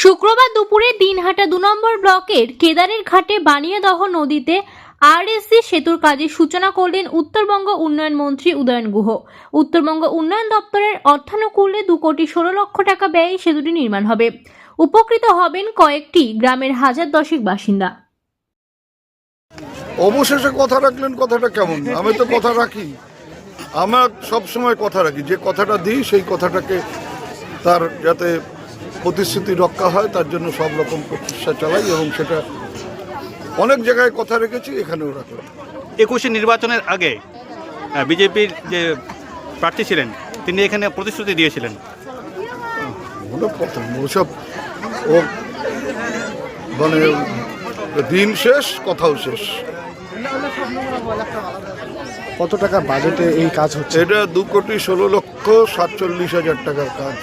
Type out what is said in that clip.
শুক্রবার দুপুরে দিনহাটা দু নম্বর ব্লকের কেদারের ঘাটে বানিয়াদহ নদীতে আরএসসি সেতুর কাজের সূচনা করলেন উত্তরবঙ্গ উন্নয়ন মন্ত্রী উদয়ন গুহ। উত্তরবঙ্গ উন্নয়ন দপ্তরের অর্থানুকূল্যে দু কোটি ষোলো লক্ষ টাকা ব্যয়ে সেতুটি নির্মাণ হবে। উপকৃত হবেন কয়েকটি গ্রামের হাজার দশেক বাসিন্দা। অবশেষে কথা রাখলেন কথাটা কেমন? আমি তো কথা রাখি। আমার সব সময় কথা রাখি। যে কথাটা দিই, সেই কথাটাকে তার যাতে প্রতিশ্রুতি রক্ষা হয় তার জন্য সব রকম প্রচেষ্টা চালাই এবং সেটা অনেক জায়গায় কথা রেখেছি এখানেও রাখলাম। একুশে নির্বাচনের আগে বিজেপির যে প্রার্থী ছিলেন তিনি এখানে প্রতিশ্রুতি দিয়েছিলেন। ওসব ও মানে দিন শেষ কথাও শেষ। কত টাকা বাজেটে এই কাজ হচ্ছে? এটা দু কোটি ষোলো লক্ষ সাতচল্লিশ হাজার টাকার কাজ।